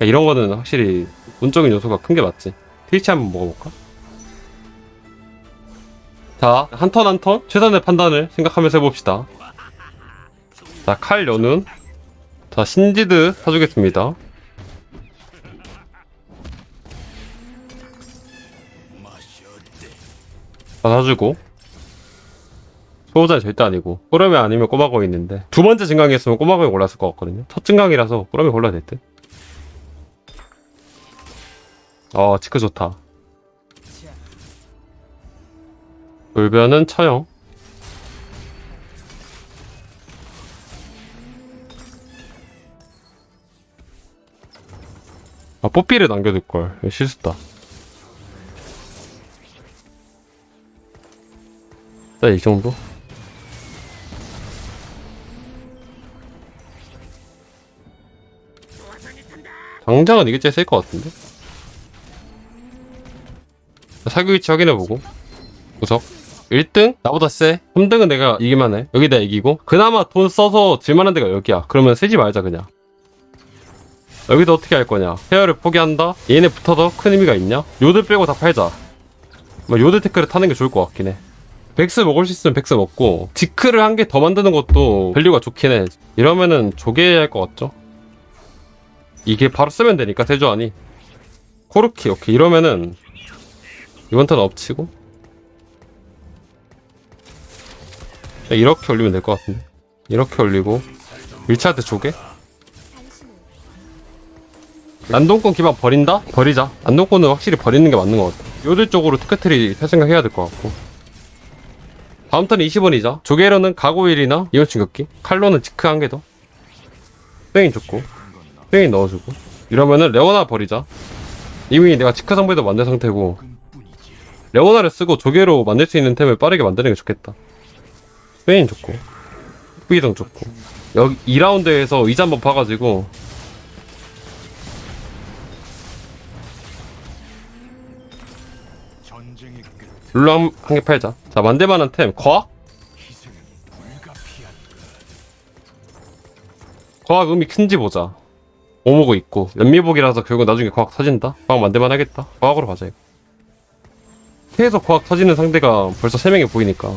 그러니까 이런 거는 확실히 운적인 요소가 큰 게 맞지. 트위치 한번 먹어볼까? 자, 한 턴 한 턴 최선의 판단을 생각하면서 해봅시다. 자, 칼 연운. 자, 신지드 사주겠습니다. 다 사주고. 소호자는 절대 아니고. 꾸러미 아니면 꼬마거위 있는데. 두 번째 증강이었으면 꼬마거위 골랐을 것 같거든요. 첫 증강이라서 꾸러미 골라야 될 듯. 어, 치크 좋다. 돌변은 처형. 아, 뽀삐를 남겨둘걸. 실수다. 자, 이 정도? 당장은 이게 제일 셀것 같은데? 사기 위치 확인해보고. 구석. 1등? 나보다 세. 3등은 내가 이기만 해. 여기 내가 이기고. 그나마 돈 써서 질만한 데가 여기야. 그러면 세지 말자, 그냥. 여기도 어떻게 할 거냐? 헤어를 포기한다? 얘네 붙어도 큰 의미가 있냐? 요들 빼고 다 팔자. 뭐 요들 테크를 타는 게 좋을 것 같긴 해. 백스 먹을 수 있으면 백스 먹고 디크를 한 개 더 만드는 것도 밸류가 좋긴 해. 이러면은 조개해야 할것 같죠? 이게 바로 쓰면 되니까 세조안이 코르키 오케이 이러면은 이번 턴 엎치고. 야, 이렇게 올리면 될 것 같은데. 이렇게 올리고. 밀차한테 조개? 난동꾼 기반 버린다? 버리자. 난동꾼은 확실히 버리는 게 맞는 것 같아. 요들 쪽으로 특허트리 할 생각 해야 될 것 같고. 다음 턴 20원이자. 조개로는 가고일이나 이온 충격기. 칼로는 지크 한 개더. 뺑이 좋고. 뺑이 넣어주고. 이러면은 레오나 버리자. 이미 내가 지크 상부에도 만든 상태고 레오나를 쓰고 조개로 만들 수 있는 템을 빠르게 만드는 게 좋겠다 뺑이 좋고 후이등 좋고 여기 2라운드에서 이자 한번 봐가지고 룰루 한개 팔자 자 만들만한 템 과학? 과학 의미 큰지 보자. 오모고 있고 연미복이라서 결국 나중에 과학 터진다. 과학 만들만 하겠다. 과학으로 가자 이거. 태에서 과학 터지는 상대가 벌써 3명이 보이니까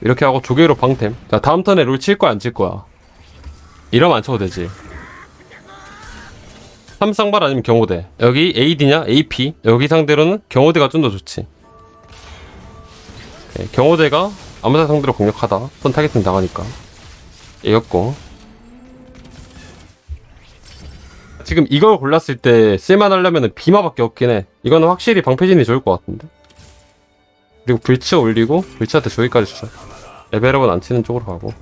이렇게 하고 조개로 방템. 자 다음 턴에 롤 칠 거야 안 칠 거야. 이러면 안 쳐도 되지. 삼쌍발 아니면 경호대. 여기 AD냐 AP. 여기 상대로는 경호대가 좀 더 좋지. 오케이, 경호대가 아무사 상대로 공격하다. 턴 타겟팅 나가니까. 이겼고. 지금 이걸 골랐을 때 쓸만 하려면 비마밖에 없긴 해. 이거는 확실히 방패진이 좋을 것 같은데. 그리고 불치 올리고 불치한테 조기까지 주자. 레벨업은 안 치는 쪽으로 가고.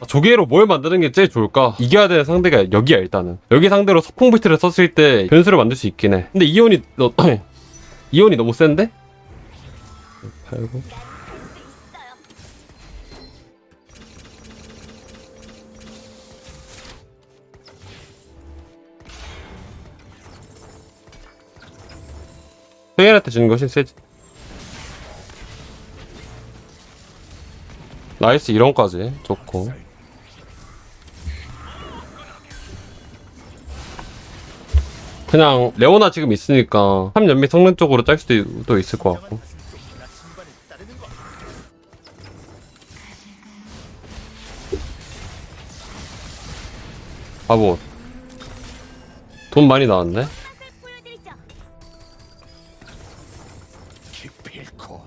아, 조개로 뭘 만드는 게 제일 좋을까? 이겨야 되는 상대가 여기야 일단은. 여기 상대로 서풍 불트를 썼을 때 변수를 만들 수 있긴 해. 근데 이온이 너 이온이 너무 센데? 팔고. 세인한테 주는 것이 세지. 나이스 이런까지 좋고. 그냥 레오나 지금 있으니까 3연미 성능 쪽으로 짤 수도 있을 것 같고. 바보. 돈 많이 나왔네. 기필코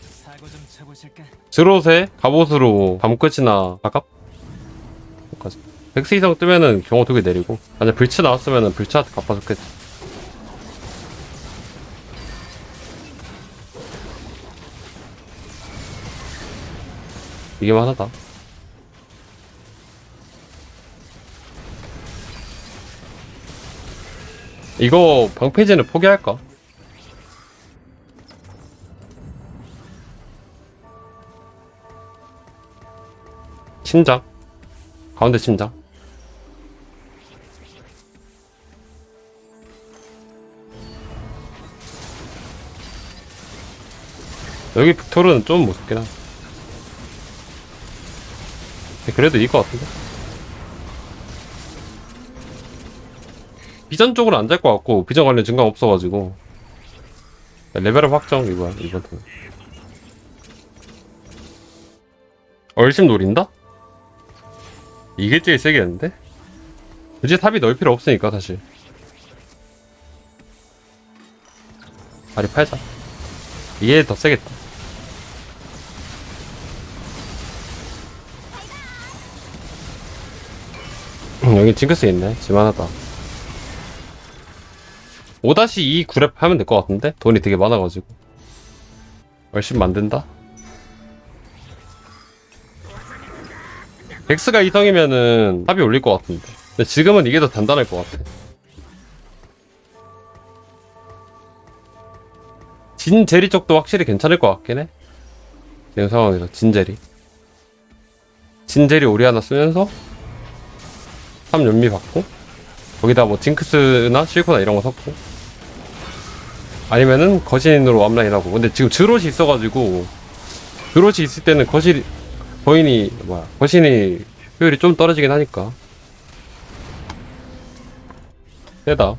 사고 좀 쳐보실까? 드롯에 갑옷으로. 밤끝이나. 바갑? 까지. 백스 이상 뜨면은 경호 두개 내리고. 만약 불치 나왔으면은 불치한테 갚아줬겠지 이게만 하다. 이거 방패진을 포기할까? 심장 가운데 심장 여기 빅토르는 좀 무섭긴 하 그래도 이거 같은데? 비전 쪽으로 안 될 것 같고 비전 관련 증강 없어가지고. 레벨업 확정 이거야 이번 턴. 얼심 노린다? 이게 제일 세겠는데? 굳이 탑이 넣을 필요 없으니까 사실 다리 팔자 이게 더 세겠다 음, 여기 징크스 있네 지만하다 5-2 구랩 하면 될 것 같은데? 돈이 되게 많아가지고 열심히 만든다? 엑스가 2성이면은 탑이 올릴 것 같은데. 근데 지금은 이게 더 단단할 것 같아. 진제리 쪽도 확실히 괜찮을 것 같긴 해. 지금 상황에서 진제리. 진제리 오리 하나 쓰면서 3 연미 받고 거기다 뭐 징크스나 실코나 이런 거 섞고. 아니면은 거신으로 왑라인 하고. 근데 지금 드롯이 있어가지고 드롯이 있을 때는 거실 거인이 뭐야 거신이 효율이 좀 떨어지긴 하니까. 세다.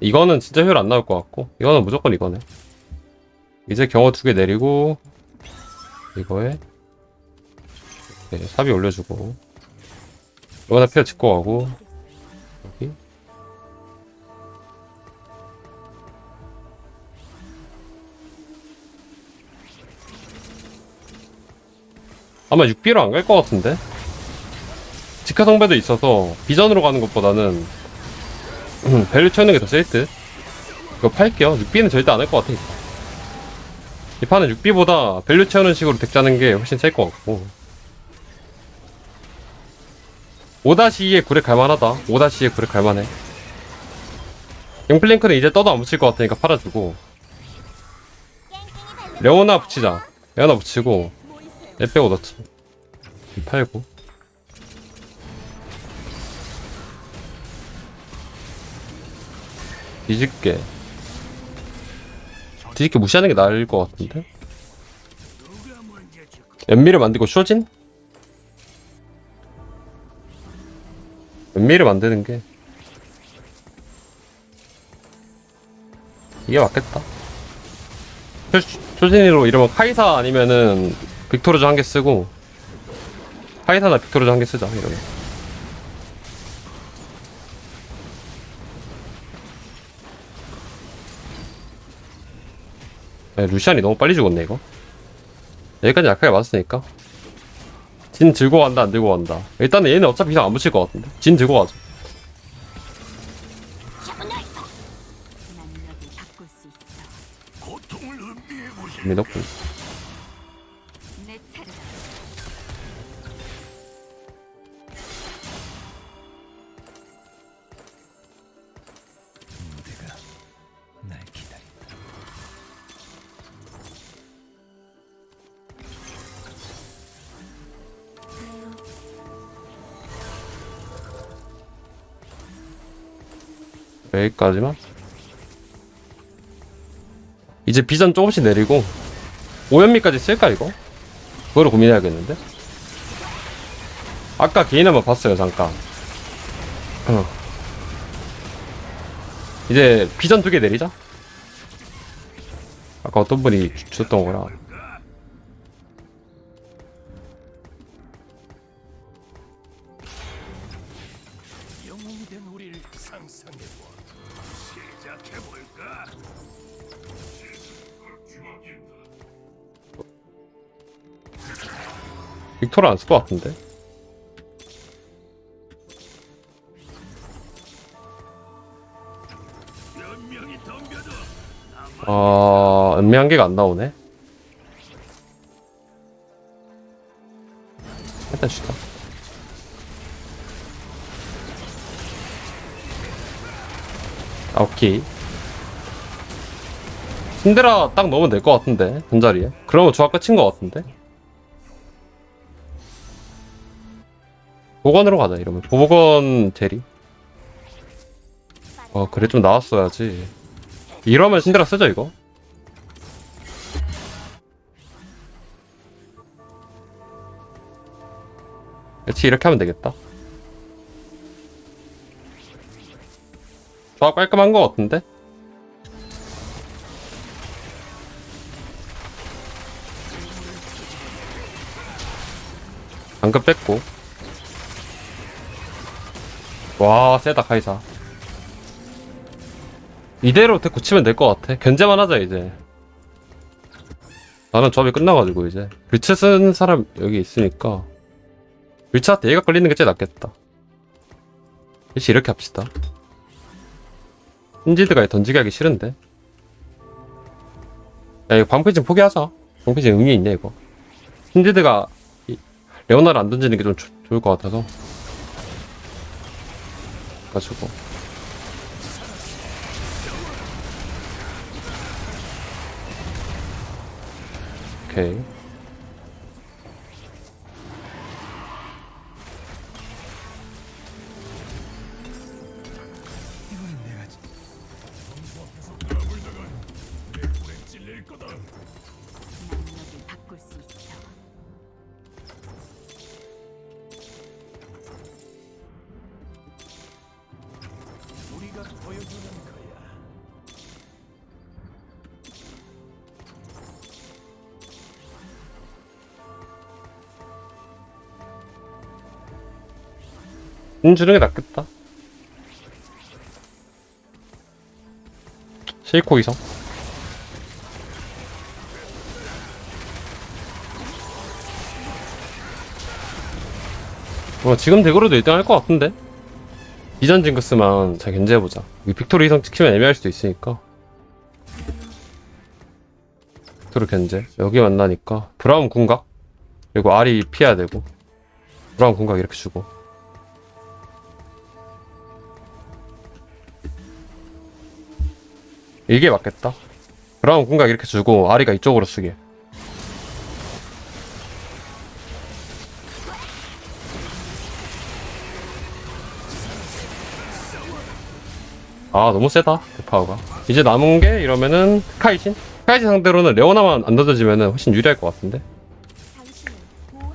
이거는 진짜 효율 안 나올 것 같고 이거는 무조건 이거네. 이제 경호 두 개 내리고 이거에 네, 삽이 올려주고. 이거 다 피어 짚고 가고 아마 6B로 안 갈 것 같은데 직화 성배도 있어서 비전으로 가는 것보다는 밸류 채우는 게 더 셀 듯. 이거 팔게요. 6B는 절대 안 할 것 같아. 이 판은 6B보다 밸류 채우는 식으로 덱 짜는 게 훨씬 셀 것 같고. 5-2에 9렉 갈만하다. 5-2에 9렉 갈만해. 갱플링크는 이제 떠도 안 붙일 것 같으니까 팔아주고. 레오나 붙이자. 레오나 붙이고. 애 빼고 넣자. 팔고. 뒤집게. 뒤집게 무시하는 게 나을 것 같은데? 연미를 만들고 쇼진? 연미를 만드는 게 이게 맞겠다. 쇼, 쇼진으로 이러면 카이사 아니면은 빅토르즈 한 개 쓰고 카이사나 빅토르즈 한 개 쓰자 이러면. 야, 루시안이 너무 빨리 죽었네 이거. 여기까지 약하게 맞았으니까. 진 들고 간다 안 들고 간다. 일단은 얘는 어차피 이상 안 붙일 것 같은데. 진 들고 가자. 보 여기까지만. 이제 비전 조금씩 내리고 오연미까지 쓸까 이거? 그거를 고민해야겠는데? 아까 개인 한번 봤어요 잠깐. 어. 이제 비전 두 개 내리자. 아까 어떤 분이 주- 주셨던 거라 빅토르 안쓸 것 같은데? 아 은미 개가 안 나오네? 일단 쉬다. 아 오케이. 신데라 딱 넣으면 될 것 같은데 전자리에. 그러면 조합 끝인 것 같은데 보건으로 가자 이러면. 보건 제리? 어 그래 좀 나왔어야지. 이러면 신데라 쓰죠 이거? 그렇지 이렇게 하면 되겠다. 조합 깔끔한 거 같은데? 방금 뺐고 와 세다 카이사. 이대로 데코 치면 될 것 같아. 견제만 하자 이제. 나는 조합이 끝나가지고 이제. 리츠 쓴 사람 여기 있으니까. 리츠한테 얘가 걸리는 게 제일 낫겠다. 혹시 이렇게 합시다. 힌지드가 던지기 하기 싫은데. 야 이거 방패진 포기하자. 방패진 의미 있냐 이거. 힌지드가 이- 레오나를 안 던지는 게 좀 좋을 것 같아서 가지고. 오케이 우리가 보여주는 거야. 음 주는 게 낫겠다 쉐이코 이성 어, 지금 대구로도 1등 할 것 같은데? 이전 징크스만 잘 견제해보자. 이 빅토르 이성 찍히면 애매할 수도 있으니까. 빅토르 견제. 여기 만나니까. 브라운 궁각. 그리고 알이 피해야 되고. 브라운 궁각 이렇게 주고. 이게 맞겠다. 브라운 궁각 이렇게 주고 아리가 이쪽으로 쓰게. 아 너무 세다 대파워가. 이제 남은 게 이러면은 스카이신? 스카이신 상대로는 레오나만 안 던져지면은 훨씬 유리할 것 같은데?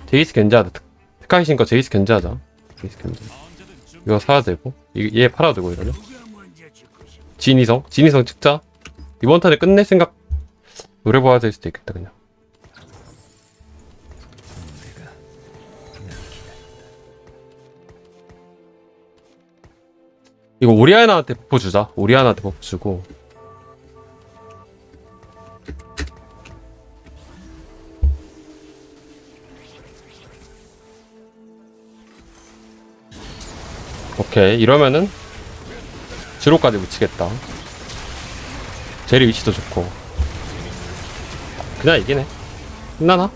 제이스 견제하자. 트- 스카이신 거 제이스 견제하자. 제이스 견제 이거 사야 되고. 이- 얘 팔아야 되고 이러면? 진이성? 진이성 찍자. 이번 턴에 끝낼 생각 노려봐야 될 수도 있겠다 그냥 이거 오리아나한테 버프 주자. 오리아나한테 버프 주고. 오케이. 이러면은 지로까지 묻히겠다. 제리 위치도 좋고. 그냥 이기네 끝나나?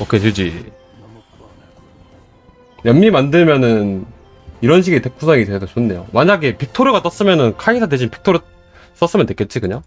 오케이 지지. 연미 만들면은 이런 식의 덱 구성이 돼서 좋네요. 만약에 빅토르가 떴으면은 카이사 대신 빅토르 썼으면 됐겠지 그냥